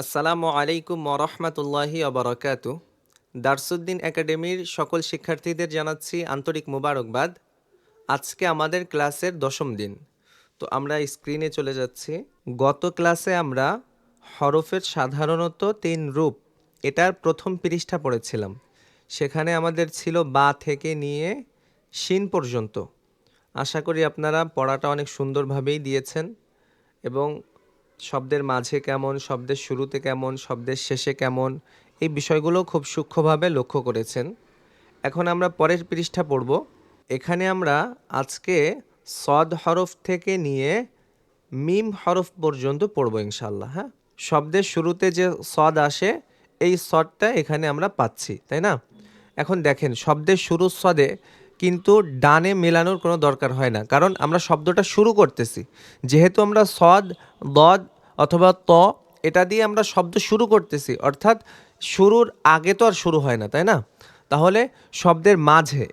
আসসালামু আলাইকুম ওরহমতুল্লাহি অবরকাত দারসুদ্দিন একাডেমির সকল শিক্ষার্থীদের জানাচ্ছি আন্তরিক মুবারকবাদ। আজকে আমাদের ক্লাসের দশম দিন। তো আমরা স্ক্রিনে চলে যাচ্ছি। গত ক্লাসে আমরা হরফের সাধারণত তিন রূপ, এটার প্রথম পৃষ্ঠা পড়েছিলাম। সেখানে আমাদের ছিল বা থেকে নিয়ে শিন পর্যন্ত। আশা করি আপনারা পড়াটা অনেক সুন্দরভাবেই দিয়েছেন এবং শব্দের মাঝে কেমন, শব্দের শুরুতে কেমন, শব্দের শেষে কেমন, এই বিষয়গুলো খুব সূক্ষ্মভাবে লক্ষ্য করেছেন। এখন আমরা পরের পৃষ্ঠা পড়ব। এখানে আমরা আজকে সদ হরফ থেকে নিয়ে মিম হরফ পর্যন্ত পড়ব ইনশাল্লাহ হ্যাঁ? শব্দের শুরুতে যে সদ আসে, এই সদটা এখানে আমরা পাচ্ছি, তাই না? এখন দেখেন, শব্দের শুরুর সদে কিন্তু ডানে মেলানোর কোনো দরকার হয় না। কারণ আমরা শব্দটা শুরু করতেছি। যেহেতু আমরা সদ, দদ অথবা ত, এটা দিয়ে আমরা শব্দ শুরু করতেছি। অর্থাৎ শুরুর আগে তো আর শুরু হয় না, তাই না? তাহলে শব্দের মাঝে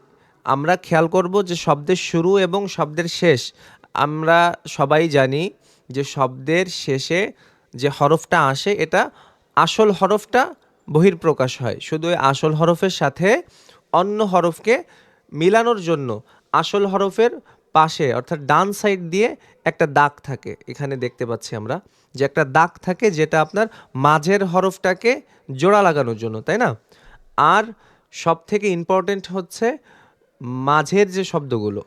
আমরা খেয়াল করব যে শব্দের শুরু এবং শব্দের শেষ। আমরা সবাই জানি যে শব্দের শেষে যে হরফটা আসে, এটা আসল হরফটা বহির্প্রকাশ হয়। শুধু আসল হরফের সাথে অন্য হরফকে মিলানোর জন্য আসল হরফের পাশে, অর্থাৎ ডান সাইড দিয়ে একটা দাগ থাকে। এখানে দেখতে পাচ্ছি আমরা যে একটা দাগ থাকে যেটা আপনার মাঝের হরফটাকে জোড়া লাগানোর জন্য, তাই না? আর সব থেকে ইম্পর্টেন্ট হচ্ছে মাঝের যে শব্দগুলো।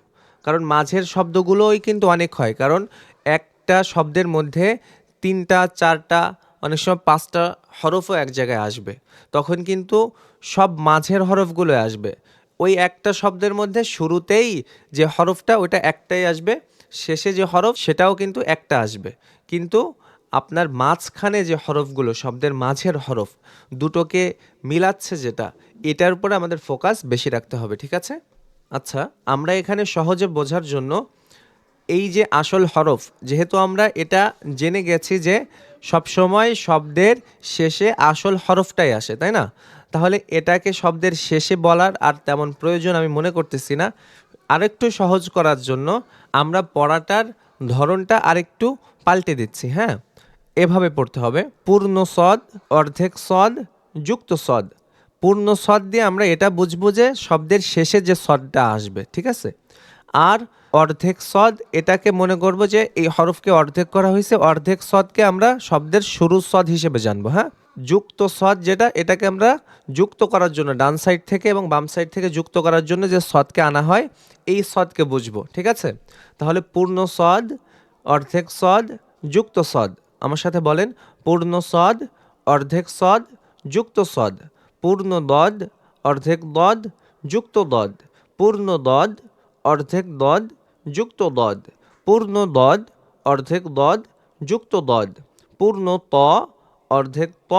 কারণ মাঝের শব্দগুলোই কিন্তু অনেক হয়। কারণ একটা শব্দের মধ্যে তিনটা, চারটা, অনেক সময় পাঁচটা হরফও এক জায়গায় আসবে। তখন কিন্তু সব মাঝের হরফগুলো আসবে। ওই একটা শব্দের মধ্যে শুরুতেই যে হরফটা ওটা একটাই আসবে। শেষে যে হরফ, সেটাও কিন্তু একটা আসবে। কিন্তু আপনার মাঝখানে যে হরফগুলো, শব্দের মাঝের হরফ, দুটোকে মিলাচ্ছে যেটা, এটার উপরে আমাদের ফোকাস বেশি রাখতে হবে, ঠিক আছে? আচ্ছা আমরা এখানে সহজে বোঝার জন্য এই যে আসল হরফ, যেহেতু আমরা এটা জেনে গেছি যে সবসময় শব্দের শেষে আসল হরফটাই আসে, তাই না? তাহলে এটাকে শব্দের শেষে বলার আর তেমন প্রয়োজন আমি মনে করতেছি না। আরেকটু সহজ করার জন্য আমরা পড়াটার ধরনটা আরেকটু পাল্টে দিচ্ছি হ্যাঁ? এভাবে পড়তে হবে। পূর্ণ সদ, অর্ধেক সদ, যুক্ত সদ। পূর্ণ সদ দিয়ে আমরা এটা বুঝব যে শব্দের শেষে যে সদটা আসবে, ঠিক আছে? আর অর্ধেক সদ, এটাকে মনে করব যে এই হরফকে অর্ধেক করা হয়েছে। অর্ধেক সদকে আমরা শব্দের শুরুর সদ হিসেবে জানব হ্যাঁ? যুক্ত সদ যেটা, এটাকে আমরা যুক্ত করার জন্য, ডান সাইড থেকে এবং বাম সাইড থেকে যুক্ত করার জন্য যে সদকে আনা হয়, এই সদকে বুঝব, ঠিক আছে? তাহলে পূর্ণ সদ, অর্ধেক সদ, যুক্ত সদ। আমার সাথে বলেন, পূর্ণ সদ, অর্ধেক সদ, যুক্ত সদ। পূর্ণ দদ, অর্ধেক দদ, যুক্ত দদ। পূর্ণ দদ, অর্ধেক দদ যুক্ত দদ। পূর্ণ দদ, অর্ধেক দদ, যুক্ত দদ। পূর্ণ ত, অর্ধেক ত,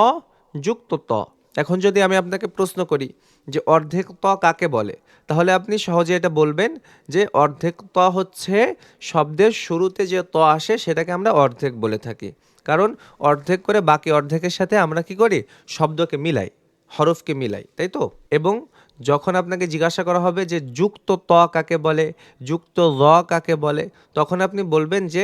যুক্ত ত। এখন যদি আমি আপনাকে প্রশ্ন করি যে অর্ধেক ত কাকে বলে, তাহলে আপনি সহজে এটা বলবেন যে অর্ধেক ত হচ্ছে শব্দের শুরুতে যে ত আসে সেটাকে আমরা অর্ধেক বলে থাকি। কারণ অর্ধেক করে বাকি অর্ধেকের সাথে আমরা কি করি? শব্দকে মিলাই, হরফকে মিলাই, তাই তো? এবং যখন আপনাকে জিজ্ঞাসা করা হবে যে যুক্ত ত কাকে বলে, যুক্ত র কাকে বলে, তখন আপনি বলবেন যে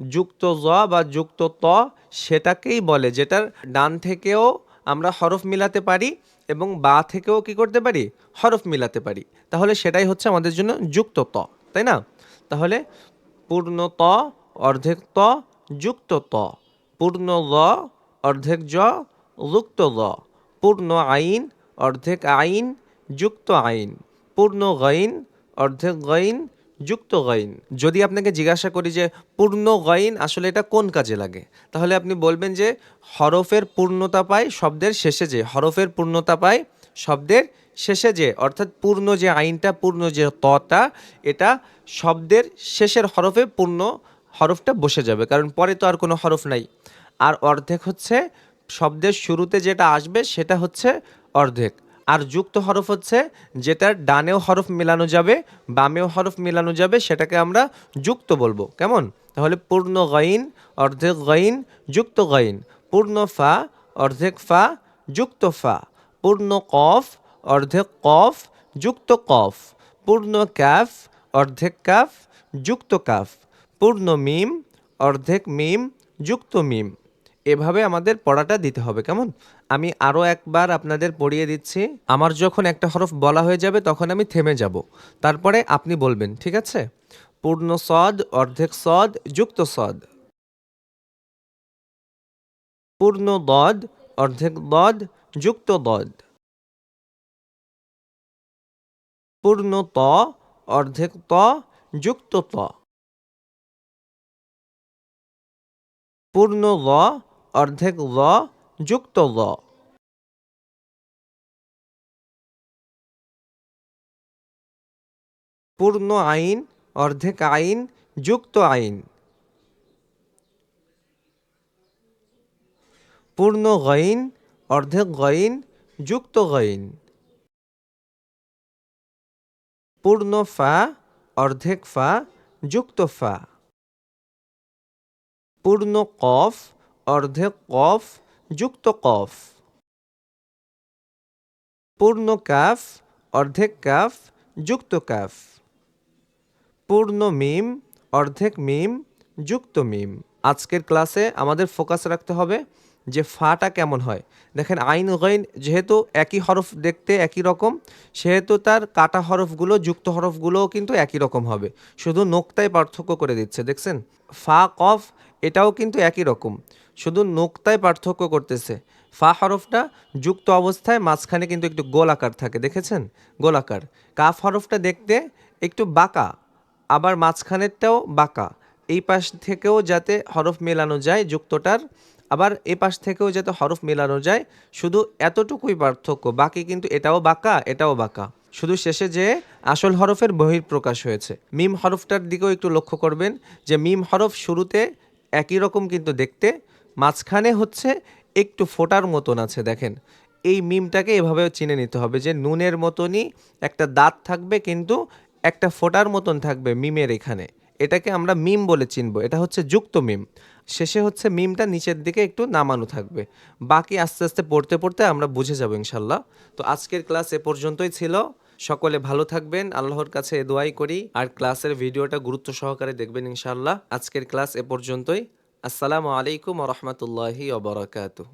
যুক্ত জ বা যুক্ত ত সেটাকেই বলে, যেটার ডান থেকেও আমরা হরফ মিলাতে পারি এবং বা থেকেও কি করতে পারি? হরফ মিলাতে পারি। তাহলে সেটাই হচ্ছে আমাদের জন্য যুক্ত ত, তাই না? তাহলে পূর্ণ ত, অর্ধেক ত, যুক্ত ত। পূর্ণ ল অর্ধেক জ যুক্ত ল পূর্ণ আইন, অর্ধেক আইন যুক্ত আইন, পূর্ণ গাইন, অর্ধেক গাইন, যুক্ত গাইন। যদি আপনাকে জিজ্ঞাসা করি যে পূর্ণ গাইন আসলে এটা কোন কাজে লাগে, তাহলে আপনি বলবেন যে হরফের পূর্ণতা পায় শব্দের শেষে যে, হরফের পূর্ণতা পায় শব্দের শেষে যে, অর্থাৎ পূর্ণ যে আইনটা, পূর্ণ যে তটা, এটা শব্দের শেষের হরফে পূর্ণ হরফটা বসে যাবে, কারণ পরে তো আর কোনো হরফ নাই। আর অর্ধেক হচ্ছে শব্দের শুরুতে যেটা আসবে সেটা হচ্ছে অর্ধেক। আর যুক্ত হরফ হচ্ছে যেটার ডানেও হরফ মেলানো যাবে, বামেও হরফ মেলানো যাবে, সেটাকে আমরা যুক্ত বলব। কেমন? তাহলে পূর্ণ গাইন, অর্ধেক গাইন, যুক্ত গাইন। পূর্ণ ফা, অর্ধেক ফা, যুক্ত ফা। পূর্ণ কফ, অর্ধেক কফ, যুক্ত কফ। পূর্ণ ক্যাফ, অর্ধেক কাফ যুক্ত কাফ পূর্ণ মিম, অর্ধেক মিম, যুক্ত মিম। এভাবে আমাদের পড়াটা দিতে হবে, কেমন? আমি আরও একবার আপনাদের পড়িয়ে দিচ্ছি। আমার যখন একটা হরফ বলা হয়ে যাবে, তখন আমি থেমে যাব। তারপরে আপনি বলবেন, ঠিক আছে? পূর্ণ সদ, অর্ধেক সদ, যুক্ত সদ। পূর্ণ দদ, অর্ধেক দদ, যুক্ত দদ। পূর্ণ ত, অর্ধেক ত, যুক্ত ত। পূর্ণ ল অর্ধেক ল যুক্ত ল। পূর্ণ আইন, অর্ধেক আইন, যুক্ত আইন। পূর্ণ গইন, অর্ধেক গইন, যুক্ত গইন। পূর্ণ ফা, অর্ধেক ফা, যুক্ত ফা। পূর্ণ কফ অর্ধেক কফ যুক্ত কফ। পূর্ণ কাফ অর্ধেক কাফ যুক্ত কাফ। পূর্ণ মিম অর্ধেক মিম যুক্ত মিম। আজকের ক্লাসে আমাদের ফোকাস রাখতে হবে যে ফাটা কেমন হয়। দেখেন আইন গইন যেহেতু একই হরফ দেখতে একই রকম, সেহেতু তার কাটা হরফগুলো, যুক্ত হরফগুলোও কিন্তু একই রকম হবে। শুধু নোক্তায় পার্থক্য করে দিচ্ছে, দেখছেন? ফা কফ এটাও কিন্তু একই রকম। শুধু নোক্তায় পার্থক্য করতেছে। ফা হরফটা যুক্ত অবস্থায় মাঝখানে কিন্তু একটু গোলাকার থাকে, দেখেছেন? গোলাকার। কাফ হরফটা দেখতে একটু বাঁকা, আবার মাঝখানেরটাও বাঁকা। এই পাশ থেকেও যাতে হরফ মেলানো যায় যুক্তটার, আবার এ পাশ থেকেও যাতে হরফ মেলানো যায়, শুধু এতটুকুই পার্থক্য। বাকি কিন্তু এটাও বাঁকা এটাও বাঁকা। শুধু শেষে যে আসল হরফের বহির্প্রকাশ হয়েছে। মিম হরফটার দিকেও একটু লক্ষ্য করবেন যে মিম হরফ শুরুতে একই রকম কিন্তু দেখতে। মাঝখানে হচ্ছে একটু ফোটার মতন আছে, দেখেন। এই মিমটাকে এভাবে চিনে নিতে হবে যে নুনের মতনই একটা দাঁত থাকবে কিন্তু একটা ফোটার মতন থাকবে মিমের এখানে। এটাকে আমরা মিম বলে চিনব, এটা হচ্ছে যুক্ত মিম। শেষে হচ্ছে মিমটা নিচের দিকে একটু নামানো থাকবে। বাকি আস্তে আস্তে পড়তে পড়তে আমরা বুঝে যাব ইনশাল্লাহ। তো আজকের ক্লাস এ পর্যন্তই ছিল। সকলে ভালো থাকবেন, আল্লাহর কাছে দোয়াই করি। আর ক্লাসের ভিডিওটা গুরুত্ব সহকারে দেখবেন ইনশাল্লাহ আজকের ক্লাস এ পর্যন্তই। আসসালামু আলাইকুম রহমতুল্লাহি ওবরাকাতু